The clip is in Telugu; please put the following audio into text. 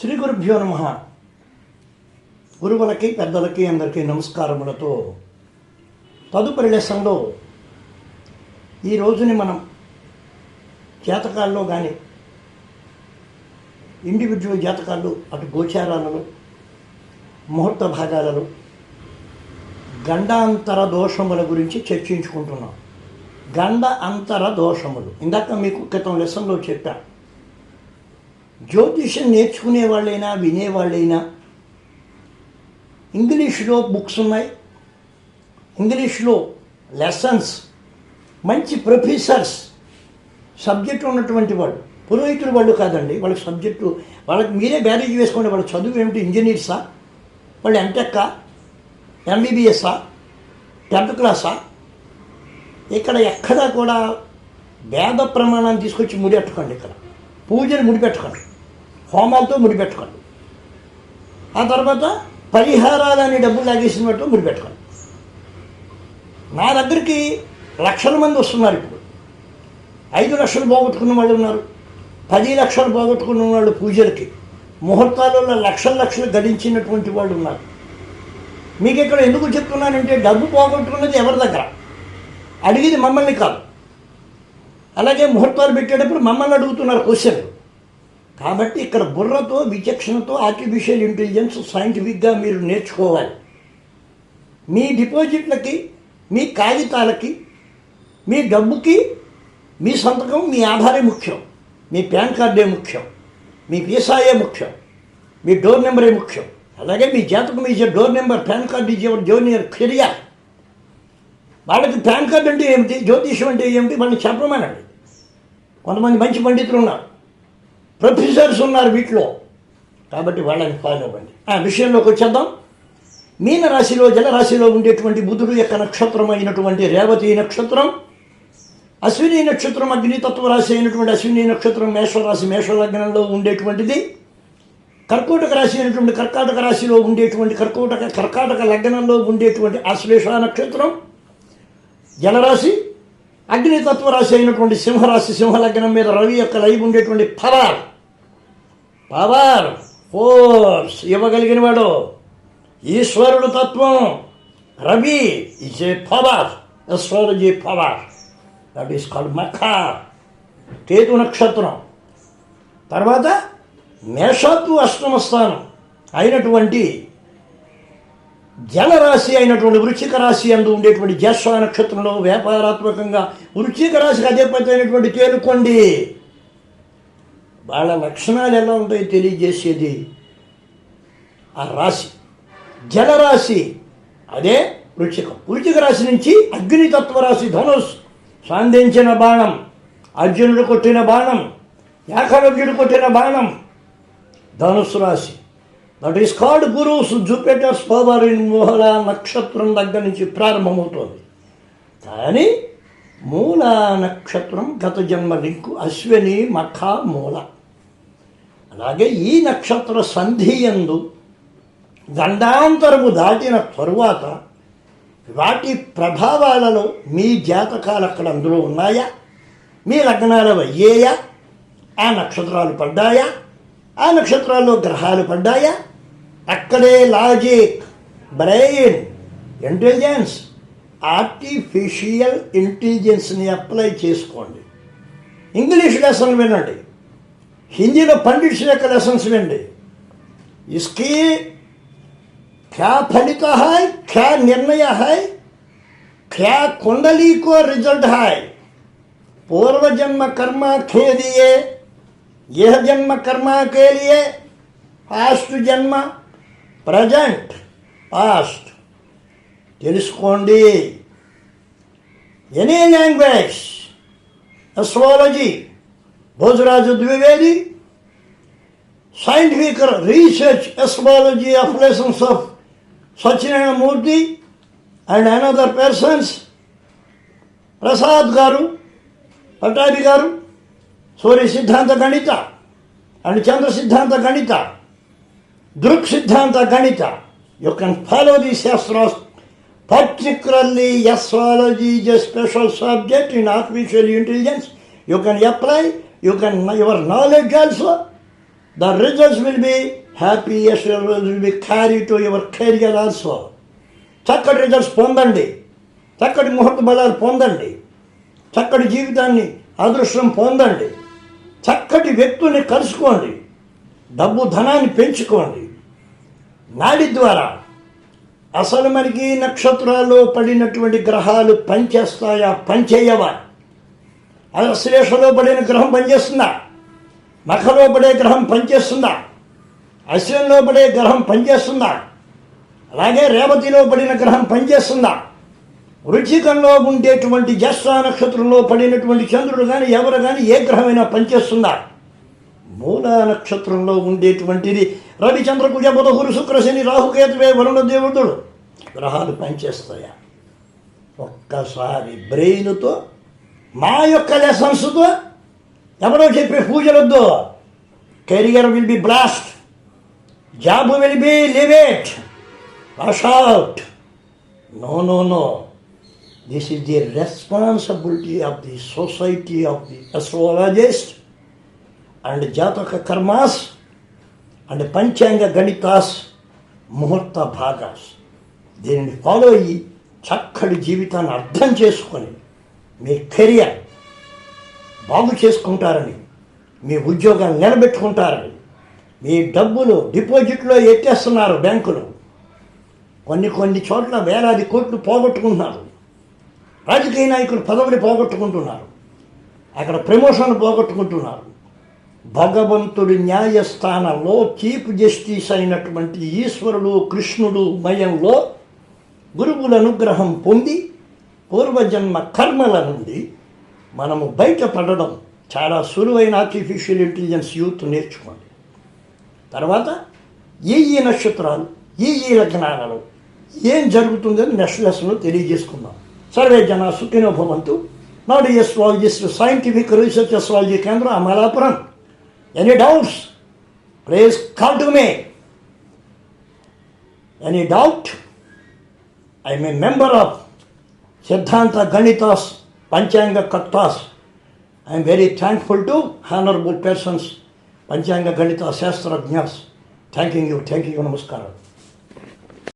శ్రీ గురుభ్యో నమ. గురువులకి పెద్దలకి అందరికీ నమస్కారములతో తదుపరి లెసన్లో ఈ రోజుని మనం జాతకాల్లో కానీ ఇండివిజువల్ జాతకాలు అటు గోచారాలలో ముహూర్త భాగాలలో గండాంతర దోషముల గురించి చర్చించుకుంటున్నాం. గండ అంతర దోషములు. ఇందాక మీకు క్రితం లెసన్లో చెప్పాను జ్యోతిషం నేర్చుకునే వాళ్ళైనా వినేవాళ్ళైనా ఇంగ్లీష్లో బుక్స్ ఉన్నాయి. ఇంగ్లీష్లో లెసన్స్ మంచి ప్రొఫెసర్స్ సబ్జెక్ట్ ఉన్నటువంటి వాళ్ళు. పురోహితులు వాళ్ళు కాదండి వాళ్ళకి సబ్జెక్టు వాళ్ళకి మీరే బ్యారేజ్ వేసుకోండి వాళ్ళ చదువు ఏమిటి ఇంజనీర్సా? వాళ్ళు ఎంటెక్కా? ఎంబీబీఎస్సా? టెన్త్ క్లాసా? ఇక్కడ ఎక్కడా కూడా భేద ప్రమాణాన్ని తీసుకొచ్చి ముడిపెట్టుకోండి ఇక్కడ. పూజను ముడిపెట్టుకోండి. హోమాలతో ముడిపెట్టుకోండి. ఆ తర్వాత పరిహారాలు అనే డబ్బులు లాగేసినట్టు ముడిపెట్టుకోండి. నా దగ్గరికి లక్షల మంది వస్తున్నారు ఇప్పుడు. ఐదు లక్షలు పోగొట్టుకున్న వాళ్ళు ఉన్నారు. పది లక్షలు పోగొట్టుకున్న వాళ్ళు పూజలకి. ముహూర్తాలలో లక్షల లక్షలు గడించినటువంటి వాళ్ళు ఉన్నారు. మీకు ఇక్కడ ఎందుకు చెప్తున్నానంటే డబ్బు పోగొట్టుకున్నది ఎవరి దగ్గర? అడిగింది మమ్మల్ని కాదు. అలాగే ముహూర్తాలు పెట్టేటప్పుడు మమ్మల్ని అడుగుతున్నారు క్వశ్చన్లు. కాబట్టి ఇక్కడ బుర్రతో విచక్షణతో ఆర్టిఫిషియల్ ఇంటెలిజెన్స్ సైంటిఫిక్గా మీరు నేర్చుకోవాలి. మీ డిపాజిట్లకి మీ కాగితాలకి మీ డబ్బుకి మీ సంతకం మీ ఆధారే ముఖ్యం. మీ పాన్ కార్డే ముఖ్యం. మీ వీసాయే ముఖ్యం. మీ డోర్ నెంబరే ముఖ్యం. అలాగే మీ జాతకం ఇచ్చే డోర్ నెంబర్ పాన్ కార్డు ఇచ్చే జూనియర్ కెరియర్ వాళ్ళకి పాన్ కార్డు అంటే ఏమిటి? జ్యోతిషం అంటే ఏమిటి? వాళ్ళని చెప్పమనండి. కొంతమంది మంచి పండితులు ఉన్నారు. ప్రొఫెసర్స్ ఉన్నారు వీటిలో. కాబట్టి వాళ్ళని ఫాలో అవ్వండి. ఆ విషయంలోకి వచ్చేద్దాం. మీనరాశిలో జలరాశిలో ఉండేటువంటి బుధుడు యొక్క నక్షత్రం అయినటువంటి రేవతి నక్షత్రం అశ్విని నక్షత్రం అగ్నితత్వ రాశి అయినటువంటి అశ్విని నక్షత్రం మేషరాశి మేషలగ్నంలో ఉండేటువంటిది. కర్కోటక రాశి అయినటువంటి కర్కాటక రాశిలో ఉండేటువంటి కర్కోటక కర్కాటక లగ్నంలో ఉండేటువంటి అశ్లేష నక్షత్రం జలరాశి అగ్నితత్వ రాశి అయినటువంటి సింహరాశి సింహలగ్నం మీద రవి యొక్క లైవ్ ఉండేటువంటి ఫలాలు. పవర్ ఫోర్స్ ఇవ్వగలిగిన వాడు ఈశ్వరుడు తత్వం. Ravi is a power astrology power that is called Makha. Ketu నక్షత్రం. తర్వాత మేషత్తు అష్టమ స్థానం. అయినటువంటి జలరాశి అయినటువంటి వృక్షిక రాశి అందు ఉండేటువంటి జ్యేష్ఠ నక్షత్రంలో వ్యాపారాత్మకంగా వృశ్చిక రాశికి అధిపతి అయినటువంటి తేలుకోండి వాళ్ళ లక్షణాలు ఎలా ఉంటాయో తెలియజేసేది ఆ రాశి. జలరాశి అదే వృశ్చికం వృశ్చిక రాశి నుంచి అగ్నితత్వ రాశి ధనుస్ సాంధించిన బాణం అర్జునుడు కొట్టిన బాణం ఏకలవ్యుడు కొట్టిన బాణం ధనుస్సు రాశి. That is called Guru's Jupiter's power in Moola నక్షత్రం దగ్గర నుంచి ప్రారంభమవుతుంది. కానీ మూల నక్షత్రం గత జన్మ లింకు అశ్విని మఖ మూల. అలాగే ఈ నక్షత్ర సంధి యందు గండాంతరము దాటిన తరువాత వాటి ప్రభావాలలో మీ జాతకాలు అక్కడ అందులో ఉన్నాయా? మీ లగ్నాలు అయ్యేయా? ఆ నక్షత్రాలు పడ్డాయా? ఆ నక్షత్రాల్లో గ్రహాలు పడ్డాయా? అక్కడే లాజిక్ బ్రెయిన్ ఇంటెలిజెన్స్ ఆర్టిఫిషియల్ ఇంటెలిజెన్స్ని అప్లై చేసుకోండి. ఇంగ్లీష్ లెసన్ వినండి. హిందీలో పండిట్స్ యొక్క లెసన్స్ వినండి इसकी क्या फलित है क्या निर्णय है क्या कुंडली को रिजल्ट है पूर्व जन्म कर्म के लिए यह जन्म कर्म के लिए పాస్ట్ జన్మ ప్రజెంట్ పాస్ట్ తెలుసుకోండి any language astrology Bhojaraju Dwivedi scientific research astrology of lessons of Sachinana Murthy and another persons, Prasad గారు పటాభి గారు సూర్య సిద్ధాంత గణిత అండ్ చంద్ర సిద్ధాంత గణిత దృక్ సిద్ధాంత గణిత you can follow the shastras particularly astrology is a special subject in artificial intelligence you can apply you can your knowledge also the results will be happy will be carry to your career also చక్కటి రిజల్ట్స్ పొందండి. చక్కటి ముహూర్త బలాలు పొందండి. చక్కటి జీవితాన్ని అదృష్టం పొందండి. చక్కటి వ్యక్తుల్ని కలుసుకోండి. డబ్బు ధనాన్ని పెంచుకోండి. నాడి ద్వారా అసలు మనకి నక్షత్రాల్లో పడినటువంటి గ్రహాలు పనిచేస్తాయా? పనిచేయవా? అసలు శ్లేషలో పడిన గ్రహం పనిచేస్తుందా? నఖలో పడే గ్రహం పనిచేస్తుందా? అశ్వంలో పడే గ్రహం పనిచేస్తుందా? అలాగే రేవతిలో పడిన గ్రహం పనిచేస్తుందా? వృచ్చికంలో ఉండేటువంటి జ్యేష్ఠ నక్షత్రంలో పడినటువంటి చంద్రుడు కానీ ఎవరు కానీ ఏ గ్రహమైనా పనిచేస్తుందా? మూల నక్షత్రంలో ఉండేటువంటిది రవిచంద్ర కుజ బుధ గురు రాహుకేతువే వరుణ దేవుడు గ్రహాలు పనిచేస్తాయా? ఒక్కసారి బ్రెయిన్తో మా యొక్క లెసన్స్తో ఎవరో చెప్పే పూజలొద్దు career will be blast job will be limit rush out. No, no, no. This is the responsibility of the society of the astrologist and Jataka Karmas and Panchanga Ganitas ముహూర్త భాగాస్ దీనిని ఫాలో అయ్యి చక్కటి జీవితాన్ని అర్థం చేసుకొని మీ కెరియర్ బాగు చేసుకుంటారని మీ ఉద్యోగాన్ని నిలబెట్టుకుంటారని మీ డబ్బులు డిపాజిట్లో ఎత్తేస్తున్నారు బ్యాంకులు. కొన్ని కొన్ని చోట్ల వేలాది కోట్లు పోగొట్టుకుంటున్నారు. రాజకీయ నాయకులు పదవిని పోగొట్టుకుంటున్నారు. అక్కడ ప్రమోషన్ పోగొట్టుకుంటున్నారు. భగవంతుడి న్యాయస్థానంలో చీఫ్ జస్టిస్ అయినటువంటి ఈశ్వరుడు కృష్ణుడు మయంలో గురువుల అనుగ్రహం పొంది పూర్వజన్మ కర్మల నుండి మనము బయటపడడం చాలా సులువైన ఆర్టిఫిషియల్ ఇంటెలిజెన్స్ యూత్ నేర్చుకోండి. తర్వాత ఈ ఈ నక్షత్రాలు ఈ ఈ లగ్నాలలో ఏం జరుగుతుందని నెక్స్ట్ లెసన్లో తెలియజేసుకుందాం. సర్వే జన సుఖినో భవంతు. నాడు ఎస్ట్రాలజిస్ట్ సైంటిఫిక్ రీసెర్చ్ ఎస్ట్రాలజీ కేంద్రం Amalapuram. Any doubts please call to me any doubt I me member of Siddhanta Panchanga Kattas. I am very thankful to honorable persons, Panchanga Ganita Sastrajnas. Thanking you, thanking you, Namaskara.